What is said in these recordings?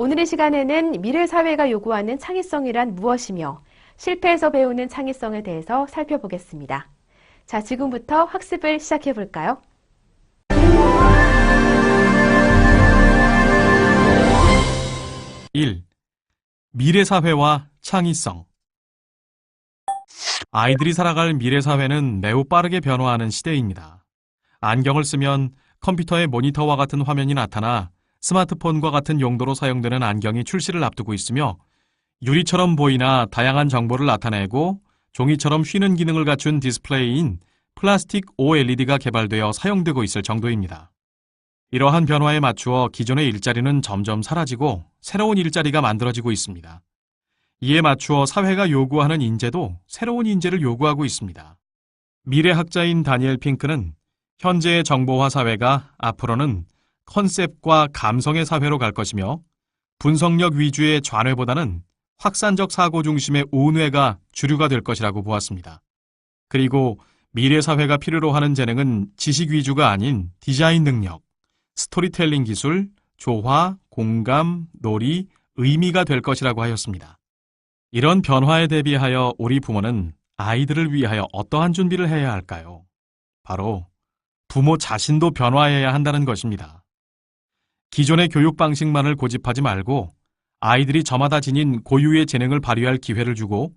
오늘의 시간에는 미래 사회가 요구하는 창의성이란 무엇이며 실패에서 배우는 창의성에 대해서 살펴보겠습니다. 자, 지금부터 학습을 시작해 볼까요? 일 미래 사회와 창의성 아이들이 살아갈 미래 사회는 매우 빠르게 변화하는 시대입니다. 안경을 쓰면 컴퓨터의 모니터와 같은 화면이 나타나 스마트폰과 같은 용도로 사용되는 안경이 출시를 앞두고 있으며 유리처럼 보이나 다양한 정보를 나타내고 종이처럼 휘는 기능을 갖춘 디스플레이인 플라스틱 OLED가 개발되어 사용되고 있을 정도입니다. 이러한 변화에 맞추어 기존의 일자리는 점점 사라지고 새로운 일자리가 만들어지고 있습니다. 이에 맞추어 사회가 요구하는 인재도 새로운 인재를 요구하고 있습니다. 미래학자인 다니엘 핑크는 현재의 정보화 사회가 앞으로는 컨셉과 감성의 사회로 갈 것이며 분석력 위주의 좌뇌보다는 확산적 사고 중심의 우뇌가 주류가 될 것이라고 보았습니다. 그리고 미래 사회가 필요로 하는 재능은 지식 위주가 아닌 디자인 능력, 스토리텔링 기술, 조화, 공감, 놀이, 의미가 될 것이라고 하였습니다. 이런 변화에 대비하여 우리 부모는 아이들을 위하여 어떠한 준비를 해야 할까요? 바로 부모 자신도 변화해야 한다는 것입니다. 기존의 교육 방식만을 고집하지 말고 아이들이 저마다 지닌 고유의 재능을 발휘할 기회를 주고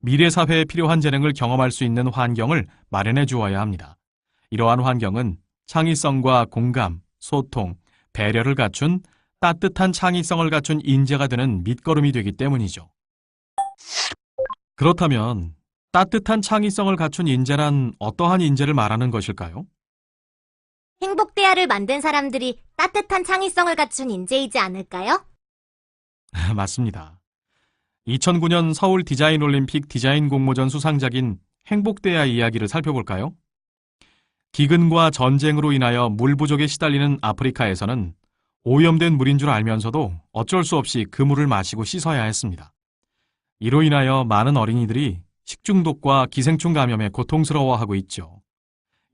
미래 사회에 필요한 재능을 경험할 수 있는 환경을 마련해 주어야 합니다. 이러한 환경은 창의성과 공감, 소통, 배려를 갖춘 따뜻한 창의성을 갖춘 인재가 되는 밑거름이 되기 때문이죠. 그렇다면 따뜻한 창의성을 갖춘 인재란 어떠한 인재를 말하는 것일까요? 행복대야를 만든 사람들이 따뜻한 창의성을 갖춘 인재이지 않을까요? 맞습니다. 2009년 서울 디자인 올림픽 디자인 공모전 수상작인 행복대야 이야기를 살펴볼까요? 기근과 전쟁으로 인하여 물 부족에 시달리는 아프리카에서는 오염된 물인 줄 알면서도 어쩔 수 없이 그 물을 마시고 씻어야 했습니다. 이로 인하여 많은 어린이들이 식중독과 기생충 감염에 고통스러워하고 있죠.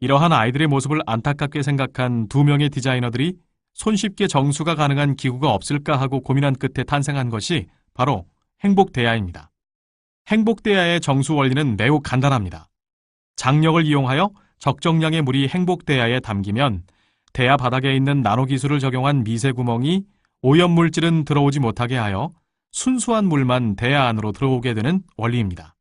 이러한 아이들의 모습을 안타깝게 생각한 두 명의 디자이너들이 손쉽게 정수가 가능한 기구가 없을까 하고 고민한 끝에 탄생한 것이 바로 행복대야입니다. 행복대야의 정수 원리는 매우 간단합니다. 장력을 이용하여 적정량의 물이 행복대야에 담기면 대야 바닥에 있는 나노 기술을 적용한 미세 구멍이 오염 물질은 들어오지 못하게 하여 순수한 물만 대야 안으로 들어오게 되는 원리입니다.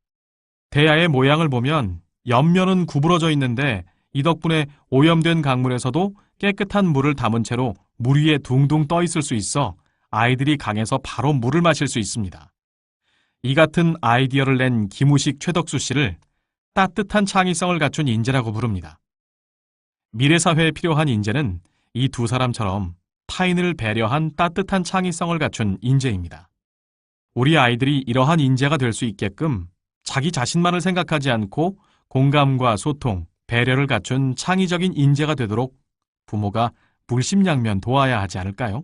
대야의 모양을 보면 옆면은 구부러져 있는데 이 덕분에 오염된 강물에서도 깨끗한 물을 담은 채로 물 위에 둥둥 떠 있을 수 있어 아이들이 강에서 바로 물을 마실 수 있습니다. 이 같은 아이디어를 낸 김우식 최덕수 씨를 따뜻한 창의성을 갖춘 인재라고 부릅니다. 미래 사회에 필요한 인재는 이 두 사람처럼 타인을 배려한 따뜻한 창의성을 갖춘 인재입니다. 우리 아이들이 이러한 인재가 될 수 있게끔 자기 자신만을 생각하지 않고 공감과 소통, 배려를 갖춘 창의적인 인재가 되도록 부모가 물심양면 도와야 하지 않을까요?